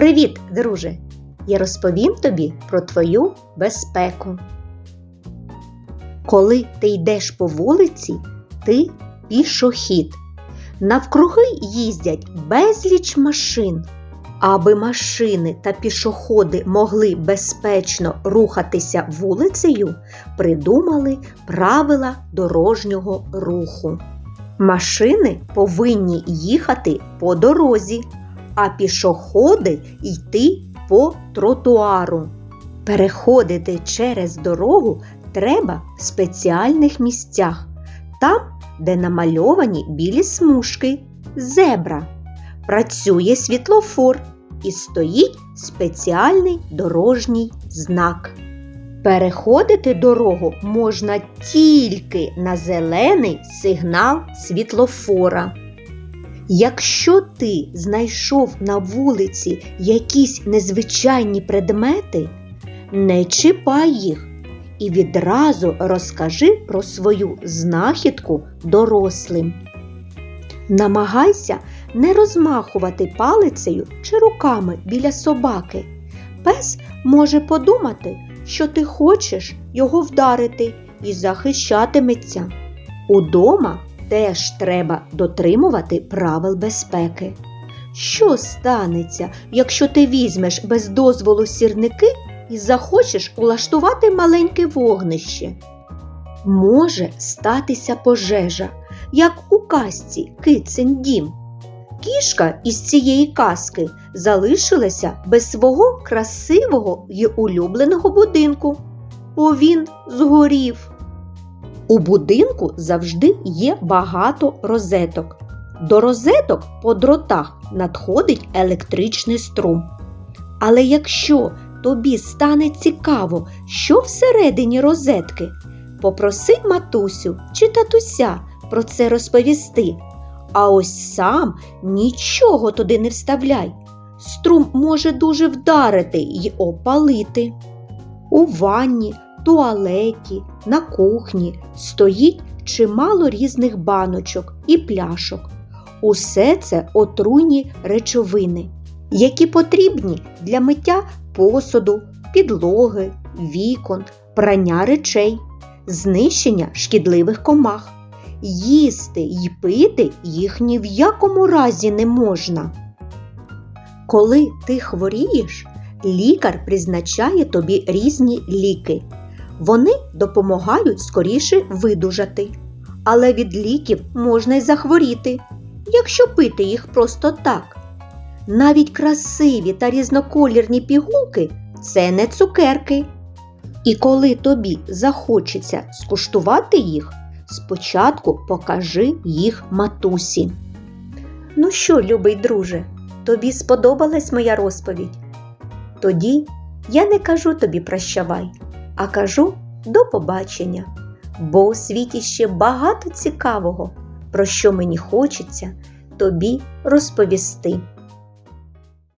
Привіт, друже! Я розповім тобі про твою безпеку. Коли ти йдеш по вулиці, ти пішохід. Навкруги їздять безліч машин. Аби машини та пішоходи могли безпечно рухатися вулицею, придумали правила дорожнього руху. Машини повинні їхати по дорозі, а пішоходи йти по тротуару. Переходити через дорогу треба в спеціальних місцях, там, де намальовані білі смужки, зебра. Працює світлофор і стоїть спеціальний дорожній знак. Переходити дорогу можна тільки на зелений сигнал світлофора. Якщо ти знайшов на вулиці якісь незвичайні предмети, не чіпай їх і відразу розкажи про свою знахідку дорослим. Намагайся не розмахувати палицею чи руками біля собаки. Пес може подумати, що ти хочеш його вдарити і захищатиметься. Удома теж треба дотримувати правил безпеки. Що станеться, якщо ти візьмеш без дозволу сірники і захочеш улаштувати маленьке вогнище? Може статися пожежа, як у казці Кицин дім. Кішка із цієї казки залишилася без свого красивого й улюбленого будинку, бо він згорів. У будинку завжди є багато розеток. До розеток по дротах надходить електричний струм. Але якщо тобі стане цікаво, що всередині розетки, попроси матусю чи татуся про це розповісти. А ось сам нічого туди не вставляй. Струм може дуже вдарити й опалити. У ванні, туалеті, на кухні стоїть чимало різних баночок і пляшок. Усе це отруйні речовини, які потрібні для миття посуду, підлоги, вікон, прання речей, знищення шкідливих комах. Їсти й пити їх ні в якому разі не можна. Коли ти хворієш, лікар призначає тобі різні ліки. Вони допомагають скоріше видужати. Але від ліків можна й захворіти, якщо пити їх просто так. Навіть красиві та різноколірні пігулки це не цукерки. І коли тобі захочеться скуштувати їх, спочатку покажи їх матусі. Ну що, любий друже, тобі сподобалась моя розповідь? Тоді я не кажу тобі прощавай, а кажу до побачення, бо у світі ще багато цікавого, про що мені хочеться тобі розповісти.